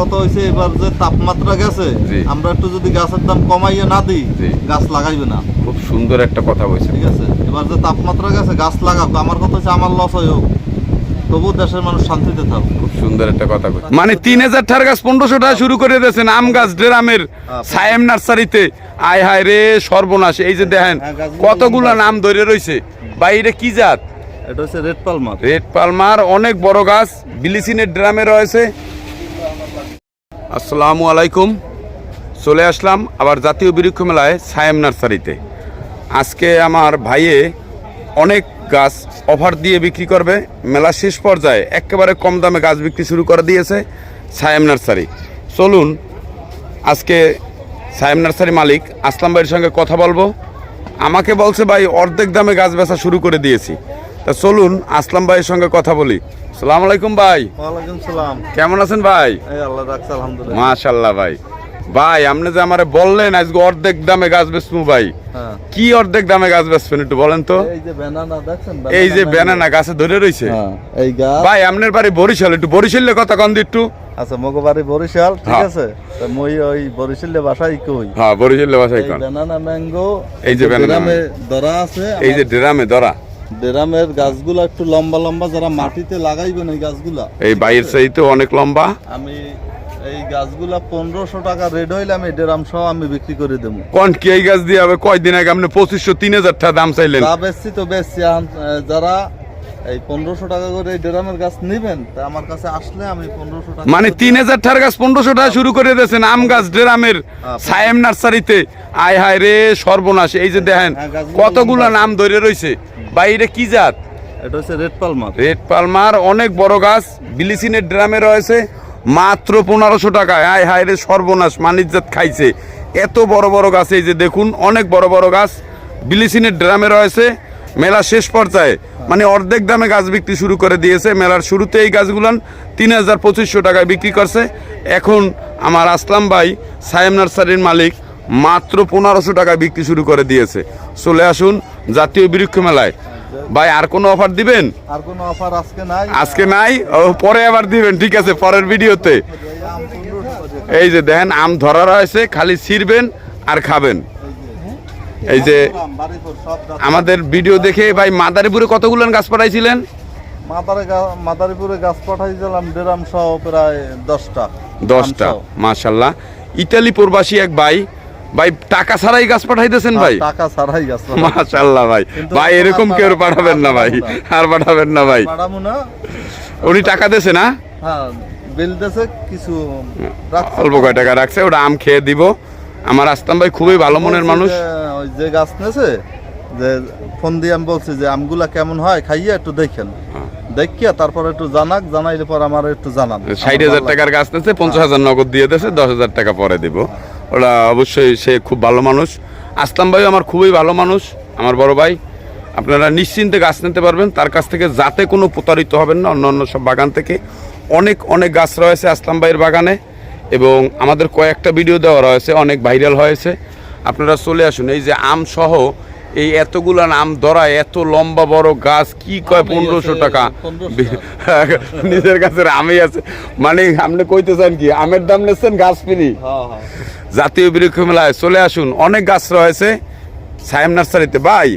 কথা হয়েছে এবার যে তাপমাত্রা গেছে। আমরা একটু যদি গাছের দাম কমাইয়ে না দিই। গাছ লাগাইবে না। খুব সুন্দর একটা কথা বলছেন। ঠিক আছে? এবার যে তাপমাত্রা গেছে গাছ লাগাক আমার কথা হচ্ছে আমার লস হয় হোক। তবু দেশের মানুষ শান্তিতে থাক। খুব সুন্দর একটা কথা বলছেন। মানে তিন হাজার ঠার গাছ পনেরোশো টাকা শুরু করে দিয়েছেন আম গাছ ড্রামের সায়েম নার্সারিতে। আয় হায় রে সর্বনাশ। এই যে দেখেন হ্যাঁ, কতগুলো নাম ধরে রয়েছে বাইরে কি জাত? এটা হচ্ছে রেড পালমার। রেড পালমার অনেক বড় গাছ বিলিসিনের ড্রামে রয়েছে। আসসালামু আলাইকুম। চলে আসলাম আবার জাতীয় বৃক্ষ মেলায় সায়েম নার্সারিতে। আজকে আমার ভাইয়ে অনেক গাছ অফার দিয়ে বিক্রি করবে। মেলা শেষ পর্যায়ে একেবারে কম দামে গাছ বিক্রি শুরু করে দিয়েছে সায়েম নার্সারি। চলুন, আজকে সায়েম নার্সারি মালিক আসলাম ভাইয়ের সঙ্গে কথা বলব। আমাকে বলছে, ভাই, অর্ধেক দামে গাছ বেচা শুরু করে দিয়েছি। তা চলুন আসলাম ভাইয়ের সঙ্গে কথা বলি। সালাম আলাইকুম ভাই। সালাম। কেমন আছেন ভাই? মাশাল্লাহ ভাই। ভাই আপনি যে আমারে বললেন আজকে অর্ধেক দামে গাছ বেচবো ভাই হ্যাঁ। কি অর্ধেক দামে গাছ বেচবেন একটু বলেন তো? এই যে ব্যানানা ব্যানানা গাছে ধরে রয়েছে হ্যাঁ ভাই আপনার বাড়ি বরিশাল একটু বরিশালে কথা কন দি একটু। আচ্ছা মগবাড়ি বরিশাল ঠিক হ্যাঁ। আছে? মই ওই বরিশালে বাসাই কই? হ্যাঁ বরিশালে বাসাই এই কন। ব্যানানা ম্যাঙ্গো এই যে ড্রামে ধরা আছে এই যে ড্রামে ধরা। ড্রামের গাছগুলো একটু লম্বা লম্বা যারা মাটিতে লাগাইবেন এই গাছগুলা। এই বাইরের চাইতে অনেক লম্বা। আমি এই গাছগুলা পনেরোশো টাকা রেড হইলে আমি ড্রাম সহ আমি বিক্রি করে দেবো। কোন কি এই গাছ দিয়ে হবে? কয়দিন আগে আপনি পঁচিশশো তিন হাজার টাকা দাম চাইলেন। তা বেচছি তো বেচছি। যারা এই পনেরোশো টাকা করে এই ড্রামের গাছ নিবেন তা আমার কাছে আসলে আমি পনেরোশো টাকা মানে তিন হাজার টাকার গাছ পনেরোশো টাকা শুরু করে দিয়েছেন আম গাছ ড্রামের সায়েম নার্সারিতে। আয় হায় রে সর্বনাশ। এই যে দেখেন হ্যাঁ, কতগুলো নাম ধরে রয়েছে বাইরে কি জাত? এটা হচ্ছে রেড পালমার। রেড পালমার অনেক বড় গাছ বিলিসিনের ড্রামে রয়েছে মাত্র পনেরোশো টাকায়। আয় হায় রে সর্বনাশ মানিজ্জাত খাইছে। এত বড় বড় গাছ এই যে দেখুন অনেক বড় বড় গাছ বিলিসিনের ড্রামে রয়েছে। মেলা শেষ পর্যায়ে মানে অর্ধেক দামে গাছ বিক্রি শুরু করে দিয়েছে মেলার শুরুতে এই গাছগুলান তিন হাজার পঁচিশশো টাকায় বিক্রি করছে এখন আমার আসলাম ভাই সায়েম নার্সারির মালিক মাত্র পনেরোশো টাকায় বিক্রি শুরু করে দিয়েছে চলে আসুন জাতীয় বৃক্ষ মেলায় ভাই আর কোনো অফার দিবেন আর কোনো অফার আজকে নাই আজকে নাই ও পরে আবার দিবেন ঠিক আছে পরের ভিডিওতে এই আম 1500 টাকা। এই যে দেখেন আম ধরা রয়েছে খালি ছিঁড়বেন আর খাবেন এই যে। আমাদের ভিডিও দেখে ভাই মাদারীপুরে কতগুলো গাছ পাঠাইছিলেন? মাদারীপুরে গাছ পাঠাইছিলাম ড্রাম সহ প্রায় দশটা। দশটা মাশাল্লাহ। ইতালি প্রবাসী এক ভাই। ভাই টাকা ছাড়াই গাছ পাঠাইতেছেন ভাই? টাকা ছাড়াই গাছ। মাশাল্লাহ ভাই। ভাই এরকম কেউ পাঠাবেন না ভাই। আর পাঠাবেন না ভাই। উনি টাকা দেছে না? হ্যাঁ কিছু অল্প কয় টাকা রাখছে ওটা আম খেয়ে দিব। আমার আসলাম ভাই খুবই ভালো মনের মানুষ। ওই যে গাছ নেছে যে ফোন দিয়ে আমি বলছি যে আমগুলা কেমন হয় খাইয়ে একটু দেখেন। হ্যাঁ। দেখিয়া তারপর একটু জানাক জানাইলে পর আমার একটু জানান। ষাট হাজার টাকার গাছ নিচ্ছে পঞ্চাশ হাজার নগদ দিয়ে দিয়েছে দশ হাজার টাকা পরে দিব। ওরা অবশ্যই সে খুব ভালো মানুষ। আসলাম ভাই আমার খুবই ভালো মানুষ আমার বড় ভাই। আপনারা নিশ্চিন্তে গাছ নিতে পারবেন তার কাছ থেকে যাতে কোনো প্রতারিত হবেন না অন্য অন্য সব বাগান থেকে। অনেক অনেক গাছ রয়েছে আসলাম ভাইয়ের বাগানে এবং আমাদের কয়েকটা ভিডিও দেওয়া রয়েছে অনেক ভাইরাল হয়েছে। আপনারা চলে আসুন এই যে আম সহ এই এতগুলা আম ধরা এত লম্বা বড় গাছ কি কয় পনেরোশো টাকা? নিজের কাছে আমি আছে। মানে আপনি কইতে চান কি আমের দাম নিচ্ছেন গাছ ফিরি? হ্যাঁ হ্যাঁ। জাতীয় বৃক্ষ মেলায় চলে আসুন অনেক গাছ রয়েছে। সায়েম নার্সারিতে ভাই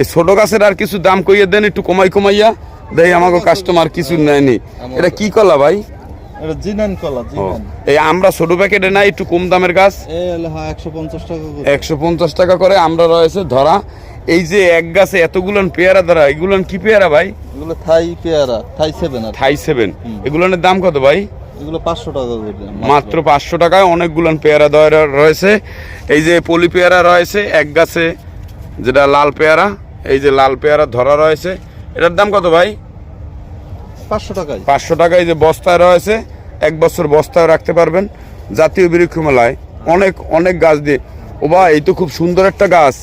এই ছোট গাছের আর কিছু দাম কইয়ে দেন একটু কমাই কমাইয়া দেয় আমাকে কাস্টমার কিছু নেয়নি। এটা কি কলা ভাই? এটা জিনান কলা ও, এই আমরা ছোট প্যাকেটে নাই একটু কম দামের গাছ। হ্যাঁ একশো পঞ্চাশ টাকা করে। আমরা রয়েছে ধরা। এই যে এক গাছে এতগুলান পেয়ারা ধরা এগুলান কি পেয়ারা ভাই? এগুলো থাই পেয়ারা থাই সেভেন থাই সেভেন। এগুলানের দাম কত ভাই? এগুলো পাঁচশো টাকা মাত্র। পাঁচশো টাকায় অনেকগুলো পেয়ারা দেওয়া রয়েছে। এই যে পলি পেয়ারা রয়েছে এক গাছে যেটা লাল পেয়ারা এই যে লাল পেয়ারা ধরা রয়েছে। এটার দাম কত ভাই? টাকায়। পাঁচশো টাকায় যে বস্তায় রয়েছে এক বছর বস্তায় রাখতে পারবেন। জাতীয় বৃক্ষ মেলায় অনেক অনেক গাছ দিয়ে। ও বা এই তো খুব সুন্দর একটা গাছ।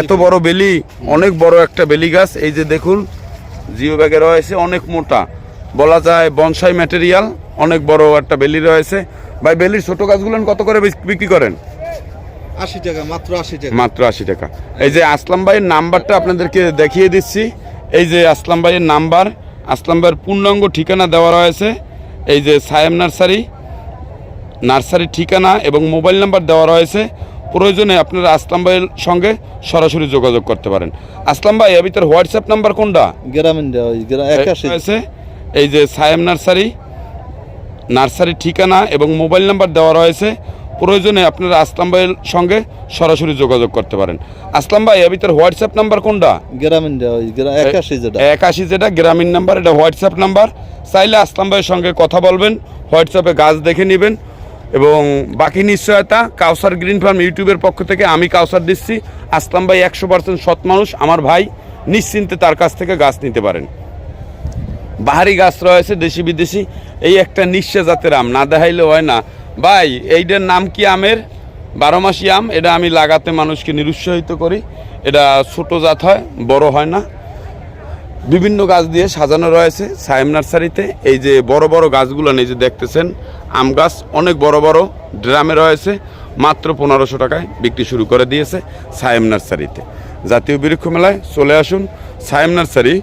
এত বড় বেলি অনেক বড় একটা বেলি গাছ। এই যে দেখুন জিও ব্যাগে রয়েছে অনেক মোটা। বলা যায় বনসাই ম্যাটেরিয়াল অনেক বড় একটা বেলি রয়েছে। ভাই বেলির ছোট গাছগুলো কত করে বিক্রি করেন? আশি টাকা মাত্র আশি টাকা। মাত্র আশি টাকা। এই যে আসলাম ভাইয়ের নাম্বারটা আপনাদেরকে দেখিয়ে দিচ্ছি। এই যে আসলাম ভাইয়ের নাম্বার আসলাম ভাইয়ের পূর্ণাঙ্গ ঠিকানা দেওয়া রয়েছে। এই যে সায়েম নার্সারি নার্সারির ঠিকানা এবং মোবাইল নাম্বার দেওয়া রয়েছে। প্রয়োজনে আপনারা আসলাম ভাইয়ের সঙ্গে সরাসরি যোগাযোগ করতে পারেন। আসলাম ভাই এর ভিতরে হোয়াটসঅ্যাপ নাম্বার কোনটা? গ্রামীণ রয়েছে। এই যে সায়েম নার্সারি নার্সারির ঠিকানা এবং মোবাইল নাম্বার দেওয়া রয়েছে। প্রয়োজনে আপনারা আসলাম ভাইয়ের সঙ্গে সরাসরি যোগাযোগ করতে পারেন। আসলাম ভাই এর ভিতরে হোয়াটসঅ্যাপ নাম্বার কোনটা? গ্রামীণ একাশি যেটা। একাশি যেটা গ্রামীণ নাম্বার এটা হোয়াটসঅ্যাপ নাম্বার চাইলে আসলাম ভাইয়ের সঙ্গে কথা বলবেন হোয়াটসঅ্যাপে গাছ দেখে নেবেন। এবং বাকি নিশ্চয়তা কাউসার গ্রিন ফার্ম ইউটিউবের পক্ষ থেকে আমি কাউসার দিচ্ছি। আসলাম ভাই একশো পার্সেন্ট সৎ মানুষ আমার ভাই নিশ্চিন্তে তার কাছ থেকে গাছ নিতে পারেন। বাহারি গাছ রয়েছে দেশি বিদেশি এই একটা নিঃশ্বে জাতের আম না দেখাইলে হয় না। ভাই এইটার নাম কি আমের? বারো মাসি আম, এটা আমি লাগাতে মানুষকে নিরুৎসাহিত করি। এটা ছোট জাত হয়, বড় হয় না। বিভিন্ন গাছ দিয়ে সাজানো রয়েছে সায়েম নার্সারিতে। এই যে বড় বড় গাছগুলো এই যে দেখতেছেন, আম গাছ অনেক বড় বড় ড্রামে রয়েছে, মাত্র পনেরোশো টাকায় বিক্রি শুরু করে দিয়েছে সায়েম নার্সারিতে। জাতীয় বৃক্ষ মেলায় চলে আসুন, সায়েম নার্সারি,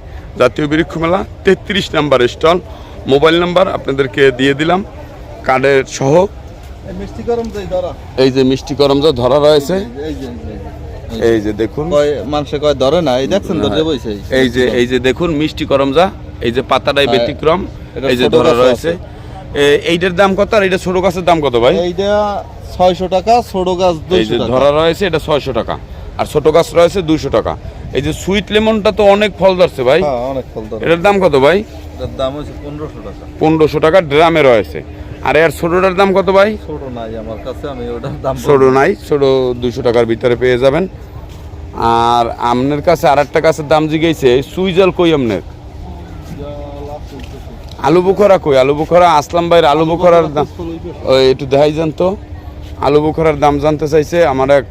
জাতীয় বৃক্ষ মেলা তেত্রিশ নাম্বার স্টল। মোবাইল নাম্বার আপনাদেরকে দিয়ে দিলাম। কার্ডের সহ। এই যে মিষ্টি করমজা ধরা রয়েছে। এই যে দেখুন। মানুষে কয় ধরে না এই দেখছেন ধরে বইছে। এই যে এই যে দেখুন মিষ্টি করমজা এই যে পাতাটাই হ্যাঁ, ব্যতিক্রম। এই যে ধরা রয়েছে। এইটার দাম কত আর এটা ছোট গাছের দাম কত ভাই? এইটা ছয়শো টাকা ছোট গাছ এই যে ধরা রয়েছে এটা ছয়শো টাকা। আর ছোট গাছ রয়েছে দুইশো টাকা। এই যে সুইট লেমনটা তো অনেক ফল ধরছে ভাই। হ্যাঁ অনেক ফল এটার দাম কত ভাই? এটার দাম হচ্ছে পনেরোশো টাকা। পনেরোশো টাকা ড্রামে রয়েছে। আর এর ছোটটার দাম কত ভাই? ছোট নাই আমার কাছে আমি ওটার দাম ছোট নাই ছোট দুশো টাকার ভিতরে পেয়ে যাবেন। আর আমনের কাছে আর একটা গাছের দাম জিগেছে সুইজাল কই আমনের? আলু বুখরা কই? আলু বুখরা আসলাম ভাইয়ের আলু বুখরার দাম। ওই একটু দেখাই যান তো। আলু বুখরার দাম জানতে চাইছে আমার এক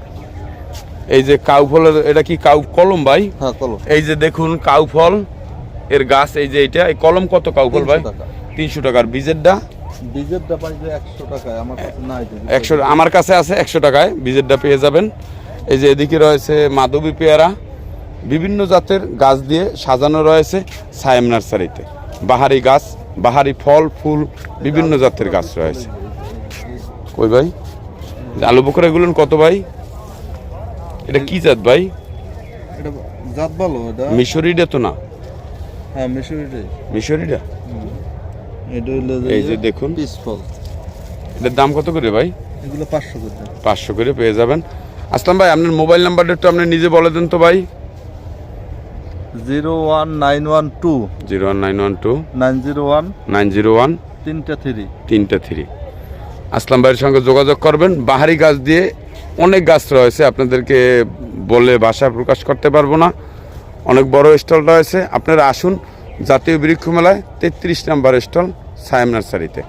এই যে কাউ ফলের এটা কি কাউ কলম ভাই? হ্যাঁ এই যে দেখুন কাউ ফল এর গাছ এই যে এটা এই কলম কত কাউ ফল ভাই? তিনশো টাকার বীজেরটা? পাইবে একশো টাকায় আমার কাছে নাই একশো আমার কাছে আছে একশো টাকায় বীজেরটা পেয়ে যাবেন। এই যে এদিকে রয়েছে মাধবী পেয়ারা বিভিন্ন জাতের গাছ দিয়ে সাজানো রয়েছে সায়েম নার্সারিতে। বাহারি গাছ বাহারি ফল ফুল বিভিন্ন জাতের গাছ রয়েছে। কই ভাই? আলু বকরা এগুলো কত ভাই? এটা কি জাত ভাই? এটা জাত ভালো এটা মিশরিটা তো না। হ্যাঁ মিশরিটাই মিশরিটা এটা হইল এই যে দেখুন। পিস এটার দাম কত করে ভাই? এগুলো পাঁচশো করে পাঁচশো করে পেয়ে যাবেন। আসলাম ভাই আপনার মোবাইল নাম্বারটা একটু আপনি নিজে বলে দেন তো ভাই। Zero one nine one two. Zero one nine one two. Nine zero one. Nine zero one. তিনটা থ্রি। তিনটা থ্রি। আসলাম ভাইয়ের সঙ্গে যোগাযোগ করবেন। বাহারি গাছ দিয়ে অনেক গাছ রয়েছে আপনাদেরকে বলে ভাষা প্রকাশ করতে পারব না। অনেক বড় স্টল রয়েছে। আপনারা আসুন জাতীয় বৃক্ষ মেলায় তেত্রিশ নাম্বার স্টল সায়েম নার্সারিতে।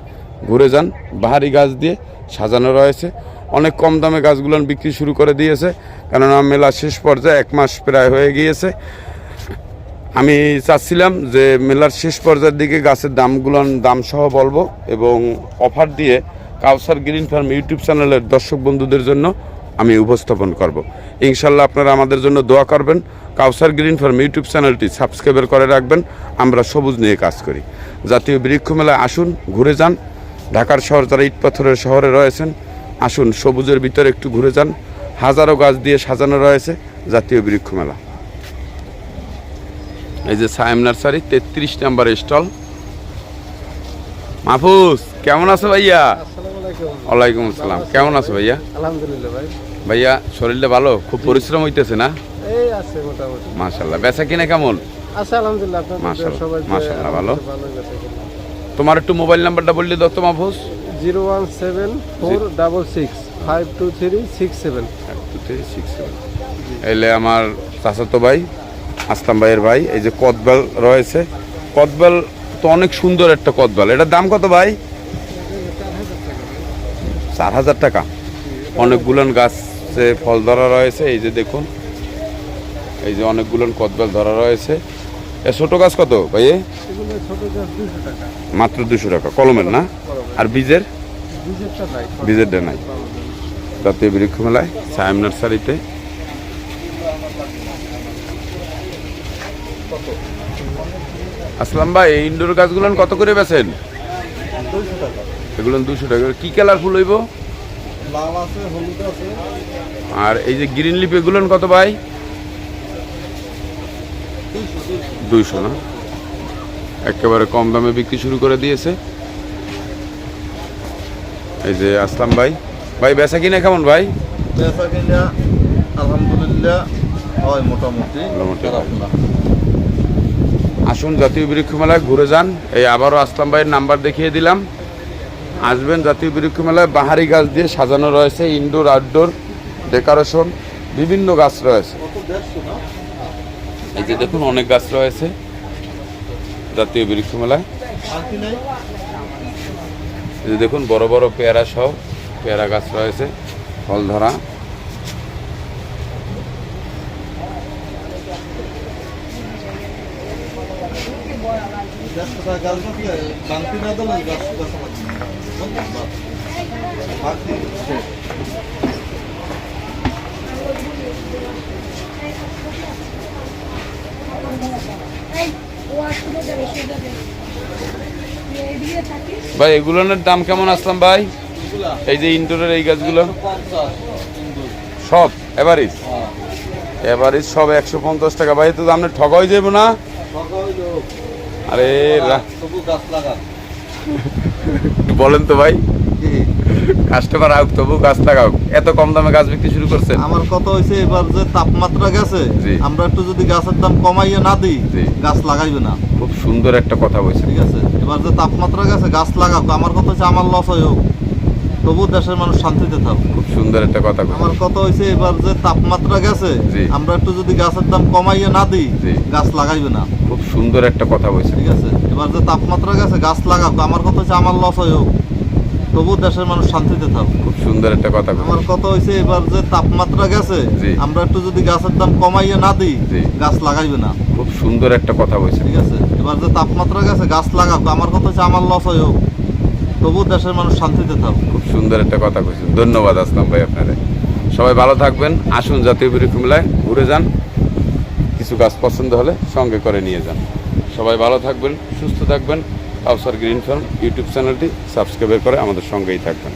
ঘুরে যান, বাহারি গাছ দিয়ে সাজানো রয়েছে। অনেক কম দামে গাছগুলো বিক্রি শুরু করে দিয়েছে, কেননা মেলা শেষ পর্যায়ে এক মাস প্রায় হয়ে গিয়েছে। আমি চাচ্ছিলাম যে মেলার শেষ পর্যায়ের দিকে গাছের দামগুলো দাম সহ বলব এবং অফার দিয়ে কাউসার গ্রিন ফার্ম ইউটিউব চ্যানেলের দর্শক বন্ধুদের জন্য আমি উপস্থাপন করব। ইনশাল্লাহ আপনারা আমাদের জন্য দোয়া করবেন। কাউসার গ্রিন ফার্ম ইউটিউব চ্যানেলটি সাবস্ক্রাইবার করে রাখবেন। আমরা সবুজ নিয়ে কাজ করি। জাতীয় বৃক্ষ মেলায় আসুন ঘুরে যান। ঢাকার শহর যারা ইট পাথরের শহরে রয়েছেন আসুন সবুজের ভিতরে একটু ঘুরে যান। হাজারো গাছ দিয়ে সাজানো রয়েছে জাতীয় বৃক্ষ মেলা। এই যে সায়েম নার্সারি তেত্রিশ নাম্বার স্টল। মাহফুজ কেমন আছো ভাইয়া? ওয়ালাইকুম আসসালাম। কেমন আছো ভাইয়া? আলহামদুলিল্লাহ ভাই। ভাইয়া শরীরটা ভালো? খুব পরিশ্রম হইতেছে না? আছে মোটামুটি। মাশাল্লাহ বেচা কিনা কেমন? আছে আলহামদুলিল্লাহ আপনাদের মাশাআল্লাহ, সবাই মাশাআল্লাহ, ভালো। তোমার একটু মোবাইল নাম্বারটা বললি Datta Mahfuz. Zero one seven four double six five two three six seven. এলে আমার চাচাতো ভাই আসলাম ভাইয়ের ভাই এই যে কদবেল রয়েছে। কদবেল তো অনেক সুন্দর একটা কদবেল। এটার দাম কত ভাই? চার হাজার টাকা। অনেকগুলোন গাছে ফল ধরা রয়েছে এই যে দেখুন। এই যে অনেকগুলো কদবেল ধরা রয়েছে। এ ছোট গাছ কত ভাই মাত্র দুশো টাকা কলমের না? আর বীজের? ডিজেলটা নাই বীজেরটা নাই। জাতীয় বৃক্ষ মেলায় সায়েম নার্সারিতে। আসলাম ভাই এই ইনডোর গাছগুলো কত করে বেছেন এগুলো দুশো টাকা। কি কালার ফুল হইব? আর এই যে গ্রিন লিপ এগুলো কত ভাই? দুইশো না? একেবারে কম দামে বিক্রি শুরু করে দিয়েছে। এই যে আসলাম ভাই। ভাই বেচা কিনা কেমন ভাই? পেঁচা কিনা আলহামদুলিল্লাহ হয় মোটামুটি। আসুন জাতীয় বৃক্ষ মেলায় ঘুরে যান। এই আবারও আসলাম ভাইয়ের নাম্বার দেখিয়ে দিলাম। আসবেন জাতীয় বৃক্ষ মেলায় বাহারি গাছ দিয়ে সাজানো রয়েছে ইনডোর আউটডোর ডেকোরেশন বিভিন্ন গাছ রয়েছে। এই যে দেখুন, অনেক গাছ রয়েছে। জাতীয় বৃক্ষ মেলায় এই যে দেখুন, বড় বড় পেয়ারা সহ পেয়ারা গাছ রয়েছে, ফল ধরা। ভাই এগুলোর দাম কেমন আসলাম ভাই? এই যে ইনডোরের এই গাছগুলো? সব এভারেজ এভারেজ সব একশো পঞ্চাশ টাকা। ভাই তো আপনি ঠকাই যাব না? আরে বলেন তো ভাই। কাস্টমার আউক তবু গাছ লাগাও। এত কম দামে গাছ বিক্রি শুরু করছেন। আমার কথা হয়েছে এবার যে তাপমাত্রা গেছে। আমরা একটু যদি গাছের দাম কমাইয়ে না দিই। গাছ লাগাইবে না। খুব সুন্দর একটা কথা বলছেন। ঠিক আছে? এবার যে তাপমাত্রা গেছে গাছ লাগাও আমার কথা হচ্ছে আমার লস হয় হোক। তবু দেশের মানুষ শান্তিতে থাকুক। খুব সুন্দর একটা কথা আমার কথা হয়েছে এবার যে তাপমাত্রা গেছে। আমরা একটু যদি গাছের দাম কমাইয়ে না দিই। গাছ লাগাইবে না। খুব সুন্দর একটা কথা বলছেন। ঠিক আছে? এবার যে তাপমাত্রা গেছে গাছ লাগাও আমার কথা হচ্ছে আমার লস হয় হোক। তবু দেশের মানুষ শান্তিতে থাকুক খুব সুন্দর একটা কথা আমার কথা হয়েছে এবার যে তাপমাত্রা গেছে। আমরা একটু যদি গাছের দাম কমাইয়ে না দিই। গাছ লাগাইবে না। খুব সুন্দর একটা কথা বলছেন। ঠিক আছে? এবার যে তাপমাত্রা গেছে গাছ লাগাও আমার কথা হচ্ছে আমার লস হয় হোক। তবু দেশের মানুষ শান্তিতে থাকুক খুব সুন্দর একটা কথা বলছেন। ধন্যবাদ আসলাম ভাই আপনাদের সবাই ভালো থাকবেন। আসুন জাতীয় বৃক্ষ মেলায় ঘুরে যান। কিছু গাছ পছন্দ হলে সঙ্গে করে নিয়ে যান। সবাই ভালো থাকবেন সুস্থ থাকবেন। কাউসার গ্রিন ফার্ম ইউটিউব চ্যানেলটি সাবস্ক্রাইব করে আমাদের সঙ্গেই থাকবেন।